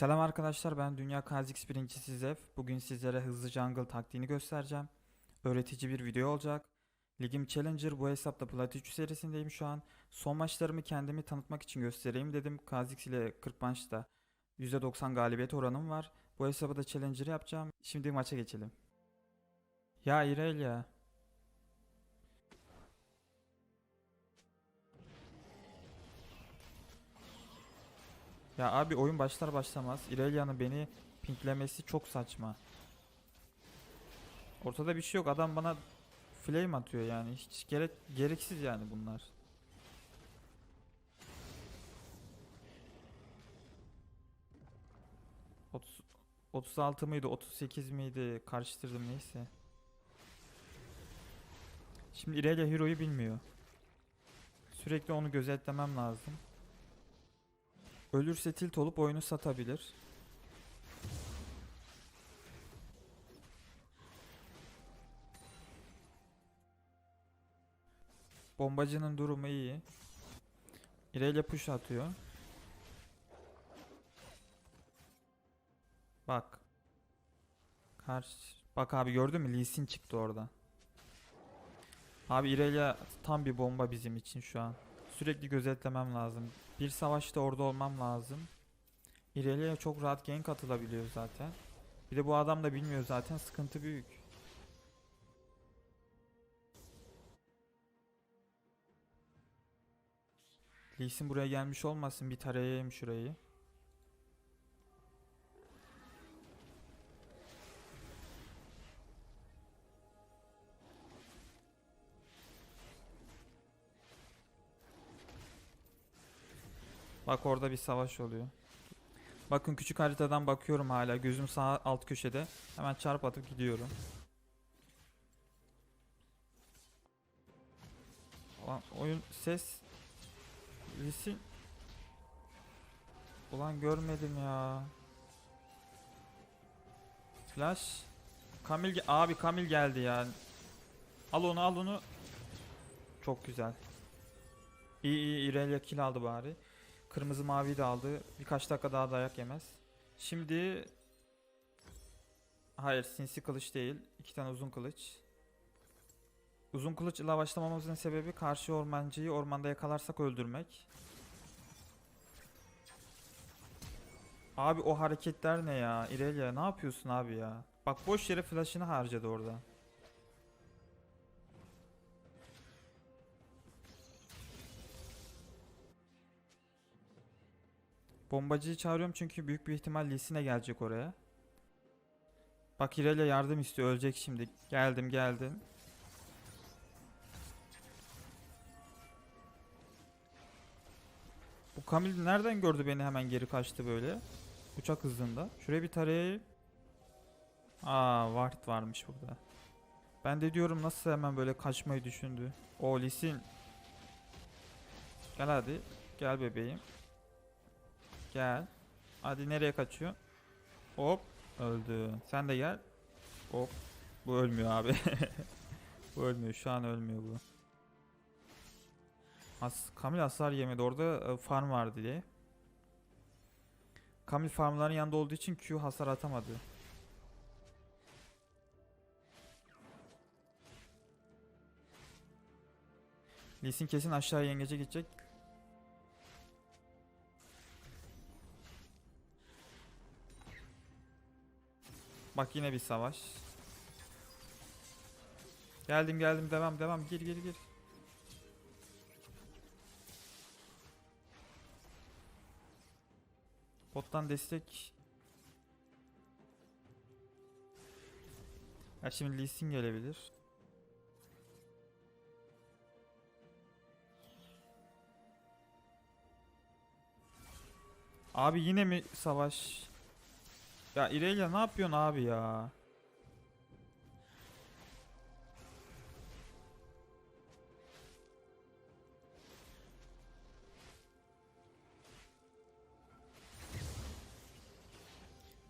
Selam arkadaşlar ben Dünya Kha'Zix birincisi Zef. Bugün sizlere hızlı jungle taktiğini göstereceğim. Öğretici bir video olacak. Ligim Challenger bu hesapta Plat 3 serisindeyim şu an. Son maçlarımı kendimi tanıtmak için göstereyim dedim. Kha'Zix ile 40 maçta %90 galibiyet oranım var. Bu hesabı da Challenger yapacağım. Şimdi maça geçelim. Ya İrelia. Ya abi oyun başlar başlamaz İrelia'nın beni pinklemesi çok saçma. Ortada bir şey yok. Adam bana flame atıyor yani. Hiç gerek gereksiz yani bunlar. Otuz- 36 mıydı 38 miydi karıştırdım neyse. Şimdi Irelia Hero'yu bilmiyor. Sürekli onu gözetlemem lazım. Ölürse tilt olup oyunu satabilir. Bombacının durumu iyi. İrelia push atıyor. Bak. Karşı Bak abi gördün mü? Lee Sin çıktı orada. Abi Irelia tam bir bomba bizim için şu an. Sürekli gözetlemem lazım. Bir savaşta orada olmam lazım. İleriye çok rahat gank atılabiliyor zaten. Bir de bu adam da bilmiyor zaten sıkıntı büyük. Lee buraya gelmiş olmasın bir tarayayım şurayı. Bak orada bir savaş oluyor. Bakın küçük haritadan bakıyorum hala. Gözüm sağ alt köşede. Hemen çarp atıp gidiyorum. Ulan oyun ses Lisi Ulan görmedim ya. Flash Kamil abi Kamil geldi ya. Al onu al onu. Çok güzel. İyi iyi Irelia kill aldı bari. Kırmızı mavi de aldı. Birkaç dakika daha dayak yemez. Şimdi Hayır sinsi kılıç değil. İki tane uzun kılıç. Uzun kılıç ile başlamamızın sebebi karşı ormancıyı ormanda yakalarsak öldürmek. Abi o hareketler ne ya? İrelia ne yapıyorsun abi ya? Bak boş yere flash'ını harcadı orada. Bombacıyı çağırıyorum çünkü büyük bir ihtimal Lisine gelecek oraya. Bak Irelia yardım istiyor ölecek şimdi. Geldim geldim. Bu Kamil nereden gördü beni hemen geri kaçtı böyle. Uçak hızında. Şuraya bir tarayayım. Aa Ward varmış burada. Ben de diyorum nasıl hemen böyle kaçmayı düşündü. O Lisin. Gel hadi. Gel bebeğim. Gel. Hadi nereye kaçıyor? Hop. Öldü. Sen de gel. Hop. Bu ölmüyor abi. bu ölmüyor. Şu an ölmüyor bu. As Kamil hasar yemedi. Orada e, farm vardı diye. Kamil farmların yanında olduğu için Q hasar atamadı. Lee Sin kesin aşağı yengece gidecek. Bak yine bir savaş. Geldim geldim devam devam gir gir gir. Bottan destek. Ya şimdi Lee gelebilir. Abi yine mi savaş? Ya İrelia ne yapıyorsun abi ya?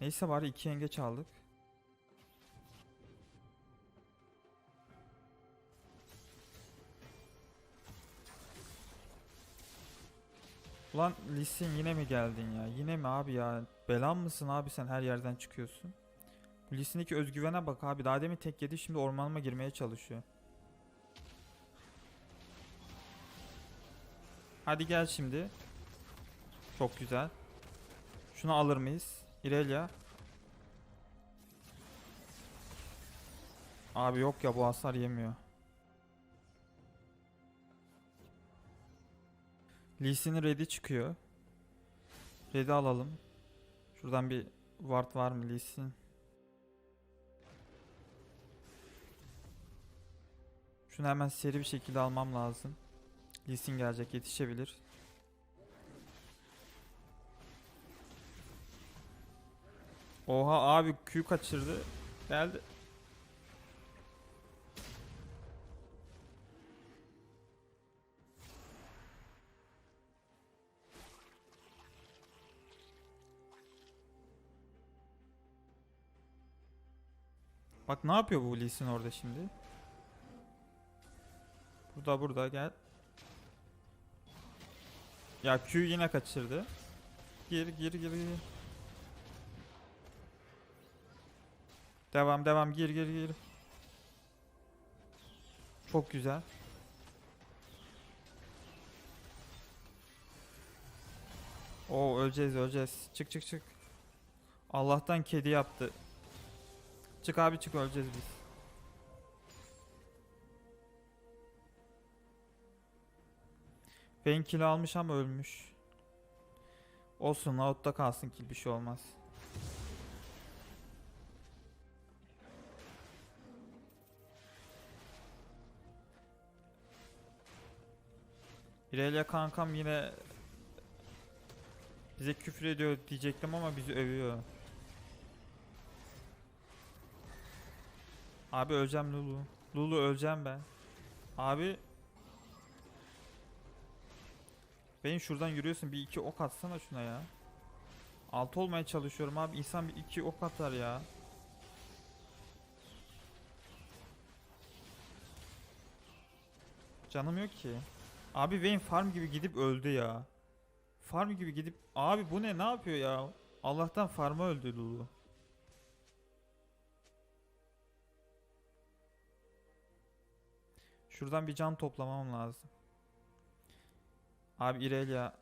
Neyse bari iki yengeç aldık. Ulan Lee Sin yine mi geldin ya? Yine mi abi ya? Belan mısın abi sen her yerden çıkıyorsun? Bu özgüvene bak abi. Daha demin tek yedi şimdi ormanıma girmeye çalışıyor. Hadi gel şimdi. Çok güzel. Şunu alır mıyız? Irelia. Abi yok ya bu hasar yemiyor. Lee Sin'in red'i çıkıyor. Red'i alalım. Şuradan bir ward var mı Lee Sin? Şunu hemen seri bir şekilde almam lazım. Lee Sin gelecek yetişebilir. Oha abi Q kaçırdı. Geldi. Bak ne yapıyor bu Lee Sin orada şimdi? Burada burada gel. Ya Q yine kaçırdı. Gir gir gir gir. Devam devam gir gir gir. Çok güzel. Oo öleceğiz öleceğiz. Çık çık çık. Allah'tan kedi yaptı. Çık abi çık öleceğiz biz. Vayne kill almış ama ölmüş. Olsun out'ta kalsın kill bir şey olmaz. İrelia kankam yine bize küfür ediyor diyecektim ama bizi övüyor. Abi öleceğim Lulu. Lulu öleceğim ben. Abi Benim şuradan yürüyorsun bir iki ok atsana şuna ya. Altı olmaya çalışıyorum abi. İnsan bir iki ok atar ya. Canım yok ki. Abi Vayne farm gibi gidip öldü ya. Farm gibi gidip abi bu ne ne yapıyor ya? Allah'tan farma öldü Lulu. Şuradan bir can toplamam lazım. Abi Irelia.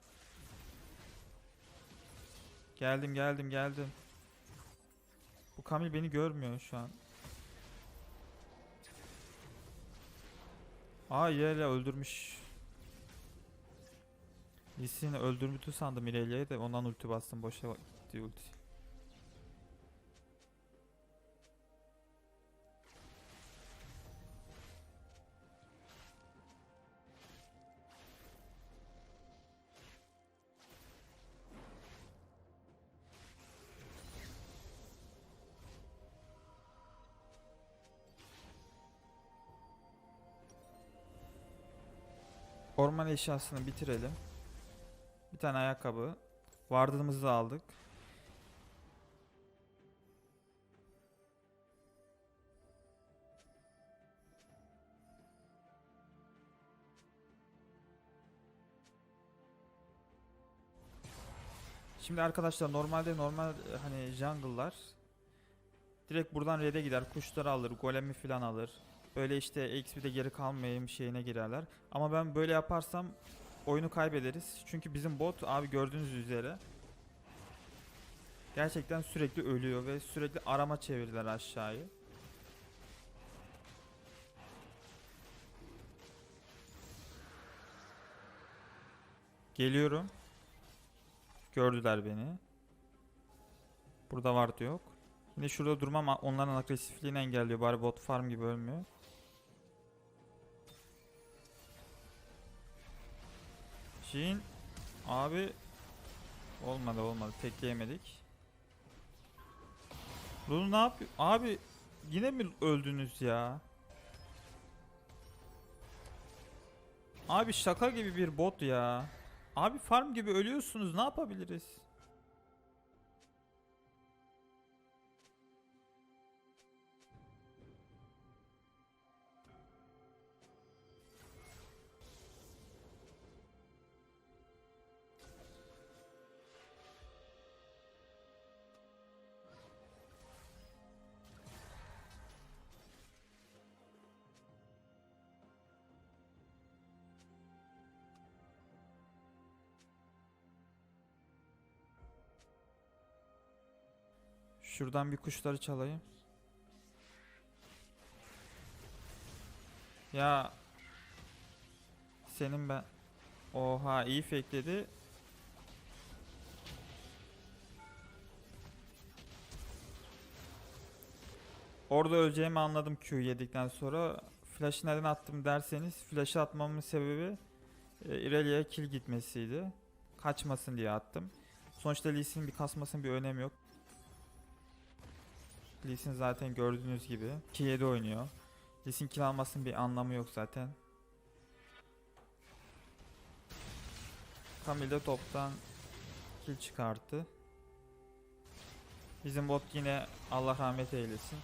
Geldim geldim geldim. Bu Kamil beni görmüyor şu an. Aa Irelia öldürmüş. Lisini öldürmüştü sandım Irelia'yı da ondan ulti bastım boşa gitti ulti. Orman eşyasını bitirelim. Bir tane ayakkabı. Vardığımızı aldık. Şimdi arkadaşlar normalde normal e, hani jungle'lar direkt buradan red'e gider, kuşları alır, golemi falan alır. Böyle işte XP'de geri kalmayayım şeyine girerler. Ama ben böyle yaparsam oyunu kaybederiz. Çünkü bizim bot abi gördüğünüz üzere gerçekten sürekli ölüyor ve sürekli arama çevirdiler aşağıyı. Geliyorum. Gördüler beni. Burada vardı yok. Yine şurada durmam onların agresifliğini engelliyor. Bari bot farm gibi ölmüyor. Jin abi olmadı olmadı tekleyemedik. Lulu ne yapıyor? Abi yine mi öldünüz ya? Abi şaka gibi bir bot ya. Abi farm gibi ölüyorsunuz ne yapabiliriz? Şuradan bir kuşları çalayım. Ya senin ben Oha iyi fakeledi. Orada öleceğimi anladım Q yedikten sonra. Flash'ı neden attım derseniz flash'ı atmamın sebebi e, Irelia'ya kill gitmesiydi. Kaçmasın diye attım. Sonuçta Lee Sin'in bir kasmasının bir önemi yok. Lee zaten gördüğünüz gibi 2-7 oynuyor. Lee kill almasının bir anlamı yok zaten. Camille de toptan kill çıkarttı. Bizim bot yine Allah rahmet eylesin.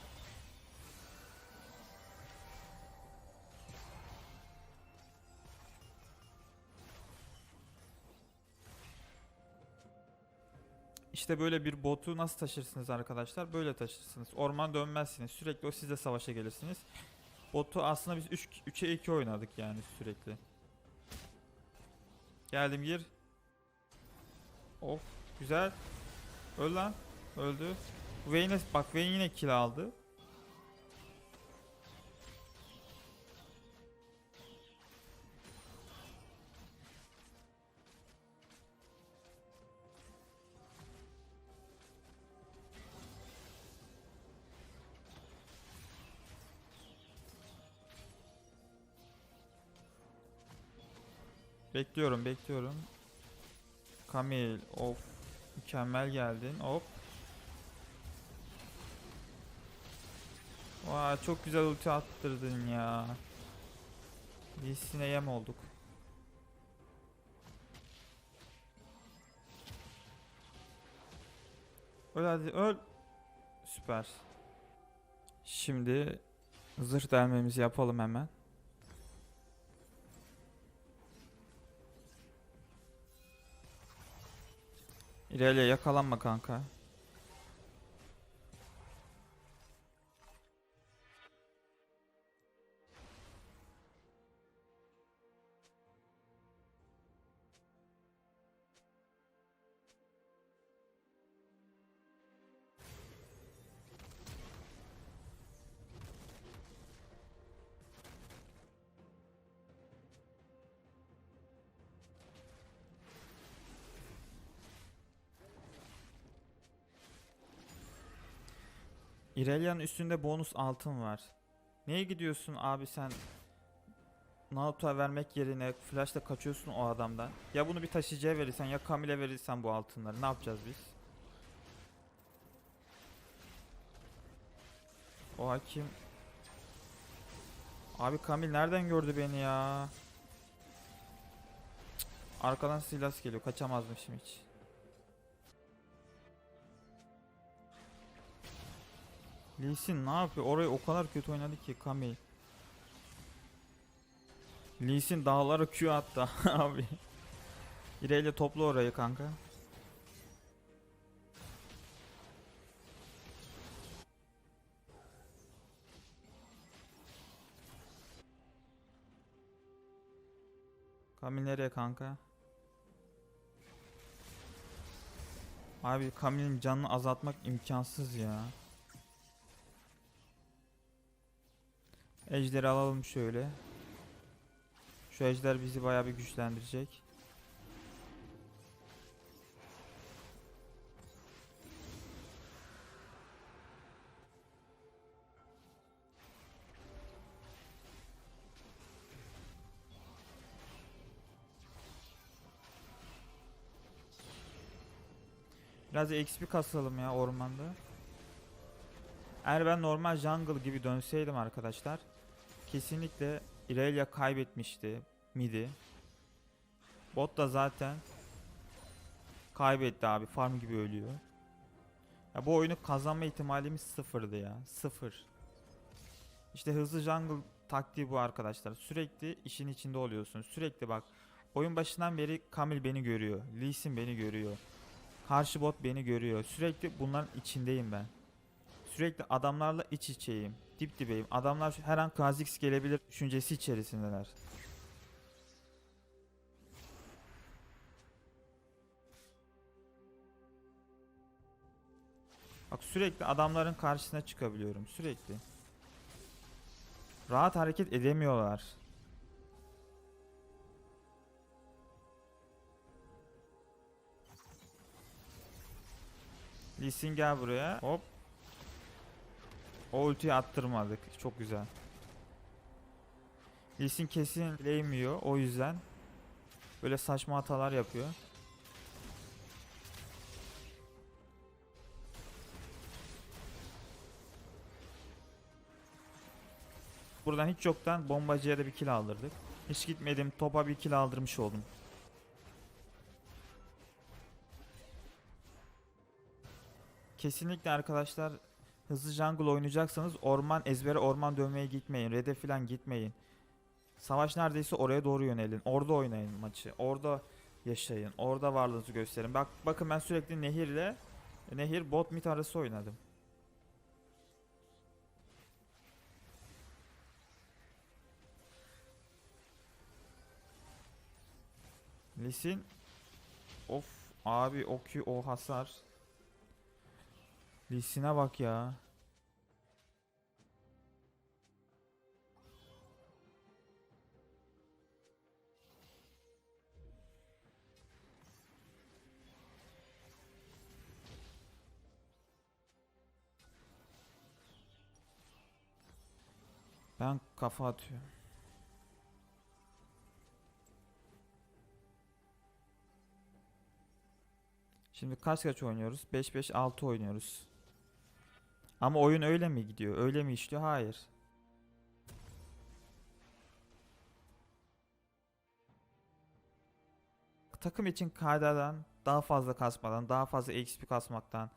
İşte böyle bir botu nasıl taşırsınız arkadaşlar? Böyle taşırsınız. Orman dönmezsiniz. Sürekli o sizle savaşa gelirsiniz. Botu aslında biz 3 3'e 2 oynadık yani sürekli. Geldim gir. Of güzel. Öl lan. Öldü. Vayne bak Vayne yine kill aldı. Bekliyorum, bekliyorum. Kamil, of. Mükemmel geldin. Hop. Vay çok güzel ulti attırdın ya. Biz yine yem olduk. Öl hadi öl. Süper. Şimdi zırh delmemizi yapalım hemen. İlerle yakalanma kanka. İrelia'nın üstünde bonus altın var. Neye gidiyorsun abi sen? Naruto'ya vermek yerine flashla kaçıyorsun o adamdan. Ya bunu bir taşıyıcıya verirsen ya Kamil'e verirsen bu altınları ne yapacağız biz? O hakim. Abi Kamil nereden gördü beni ya? Cık, Arkadan Silas geliyor. Kaçamazmışım hiç. Lee Sin ne yapıyor? Orayı o kadar kötü oynadı ki Kamil. Lee Sin dağlara Q attı abi. İreyle topla orayı kanka. Kamil nereye kanka? Abi Kamil'in canını azaltmak imkansız ya. Ejderi alalım şöyle. Şu ejder bizi bayağı bir güçlendirecek. Biraz XP kasalım ya ormanda. Eğer ben normal jungle gibi dönseydim arkadaşlar kesinlikle Irelia kaybetmişti midi. Bot da zaten kaybetti abi farm gibi ölüyor. Ya bu oyunu kazanma ihtimalimiz sıfırdı ya sıfır. İşte hızlı jungle taktiği bu arkadaşlar. Sürekli işin içinde oluyorsun. Sürekli bak oyun başından beri Kamil beni görüyor. Lee Sin beni görüyor. Karşı bot beni görüyor. Sürekli bunların içindeyim ben. Sürekli adamlarla iç içeyim. Dip dibeyim. Adamlar her an Kha'Zix gelebilir düşüncesi içerisindeler. Bak sürekli adamların karşısına çıkabiliyorum. Sürekli. Rahat hareket edemiyorlar. Lee Sin gel buraya. Hop. O ultiyi attırmadık. Çok güzel. Lee Sin kesin değmiyor. O yüzden böyle saçma hatalar yapıyor. Buradan hiç yoktan bombacıya da bir kill aldırdık. Hiç gitmedim topa bir kill aldırmış oldum. Kesinlikle arkadaşlar hızlı jungle oynayacaksanız orman ezbere orman dövmeye gitmeyin. Red'e falan gitmeyin. Savaş neredeyse oraya doğru yönelin. Orada oynayın maçı. Orada yaşayın. Orada varlığınızı gösterin. Bak bakın ben sürekli Nehir'le Nehir bot mid arası oynadım. Lisin Of abi o Q o hasar Lisin'e bak ya Ben kafa atıyorum. Şimdi kaç kaç oynuyoruz? 5-5-6 oynuyoruz. Ama oyun öyle mi gidiyor? Öyle mi işliyor? Hayır. Takım için KD'den daha fazla kasmadan, daha fazla XP kasmaktan.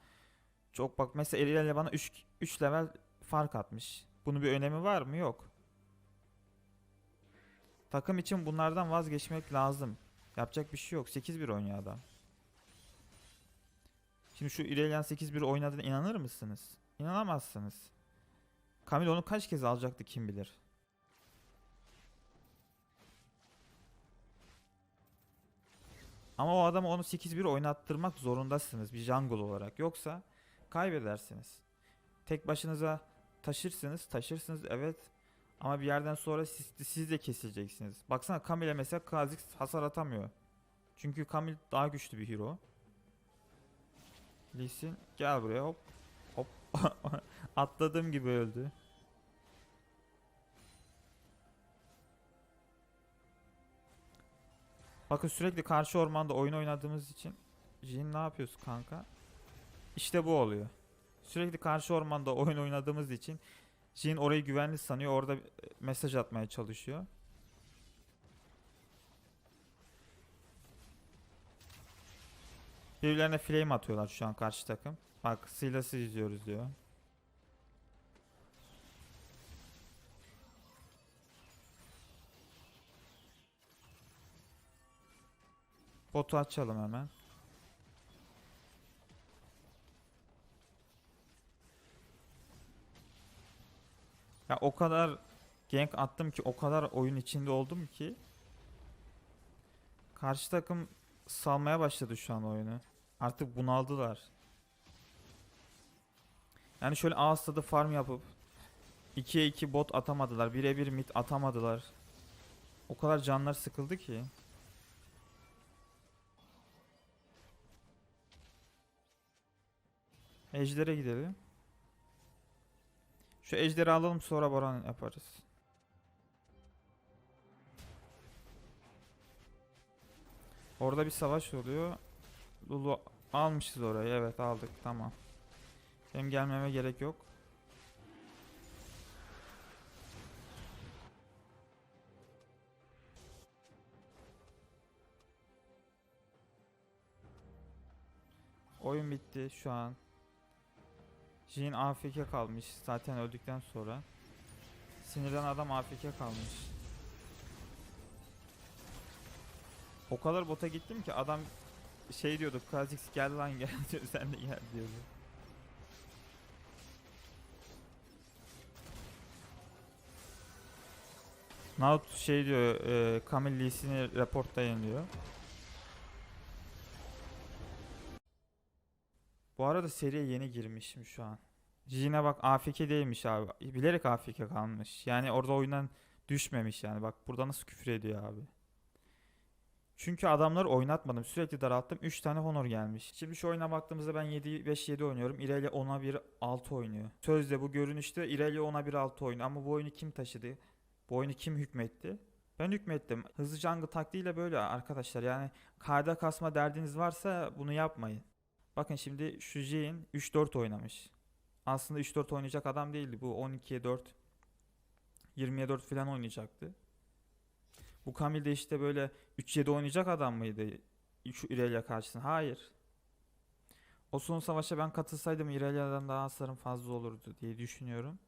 Çok bak mesela ile bana 3 3 level fark atmış. Bunun bir önemi var mı? Yok. Takım için bunlardan vazgeçmek lazım. Yapacak bir şey yok. 8-1 oynuyor adam. Şimdi şu İrelian 8-1 oynadığına inanır mısınız? İnanamazsınız. Kamil onu kaç kez alacaktı kim bilir. Ama o adamı onu 8-1 oynattırmak zorundasınız bir jungle olarak. Yoksa kaybedersiniz. Tek başınıza taşırsınız, taşırsınız evet. Ama bir yerden sonra siz, siz de kesileceksiniz. Baksana Kamil'e mesela Kha'Zix hasar atamıyor. Çünkü Kamil daha güçlü bir hero. Lee Sin gel buraya hop. Atladığım gibi öldü. Bakın sürekli karşı ormanda oyun oynadığımız için Jin ne yapıyorsun kanka? İşte bu oluyor. Sürekli karşı ormanda oyun oynadığımız için Jin orayı güvenli sanıyor. Orada mesaj atmaya çalışıyor. Birbirlerine flame atıyorlar şu an karşı takım. Bak Silas'ı izliyoruz diyor. Botu açalım hemen. Ya o kadar gank attım ki o kadar oyun içinde oldum ki karşı takım salmaya başladı şu an oyunu. Artık bunaldılar. Yani şöyle ağız farm yapıp 2'ye 2 bot atamadılar. 1'e 1 mid atamadılar. O kadar canlar sıkıldı ki. Ejder'e gidelim. Şu ejderi alalım sonra Baron yaparız. Orada bir savaş oluyor. Lulu almışız orayı. Evet aldık. Tamam. Benim gelmeme gerek yok. Oyun bitti şu an. Jin AFK kalmış zaten öldükten sonra. Sinirden adam AFK kalmış. O kadar bota gittim ki adam şey diyordu Kha'Zix gel lan gel sen de gel diyordu. Naut şey diyor e, Camille Lee'sini reportlayın diyor. Bu ara arada seriye yeni girmişim şu an. Jine bak AFK değilmiş abi. Bilerek AFK kalmış. Yani orada oyundan düşmemiş yani. Bak burada nasıl küfür ediyor abi. Çünkü adamları oynatmadım. Sürekli daralttım. 3 tane honor gelmiş. Şimdi şu oyuna baktığımızda ben 7 5 7 oynuyorum. Irelia 10'a 1 6 oynuyor. Sözde bu görünüşte Irelia 10'a 1 6 oynuyor. Ama bu oyunu kim taşıdı? Bu oyunu kim hükmetti? Ben hükmettim. Hızlı jungle taktiğiyle böyle arkadaşlar. Yani karda kasma derdiniz varsa bunu yapmayın. Bakın şimdi şu Jhin 3-4 oynamış. Aslında 3-4 oynayacak adam değildi. Bu 12'ye 4 20'ye 4 falan oynayacaktı. Bu Kamil de işte böyle 3-7 oynayacak adam mıydı? Şu Irelia karşısında. Hayır. O son savaşa ben katılsaydım Irelia'dan daha hasarım fazla olurdu diye düşünüyorum.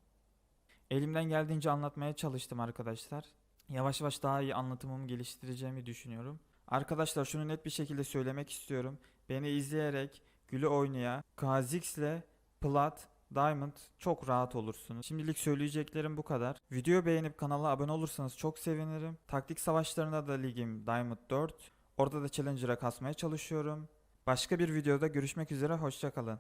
Elimden geldiğince anlatmaya çalıştım arkadaşlar. Yavaş yavaş daha iyi anlatımımı geliştireceğimi düşünüyorum. Arkadaşlar şunu net bir şekilde söylemek istiyorum. Beni izleyerek Gül'ü oynaya, Kha'Zix ile Plat, Diamond çok rahat olursunuz. Şimdilik söyleyeceklerim bu kadar. Video beğenip kanala abone olursanız çok sevinirim. Taktik savaşlarında da ligim Diamond 4. Orada da Challenger'a kasmaya çalışıyorum. Başka bir videoda görüşmek üzere hoşçakalın.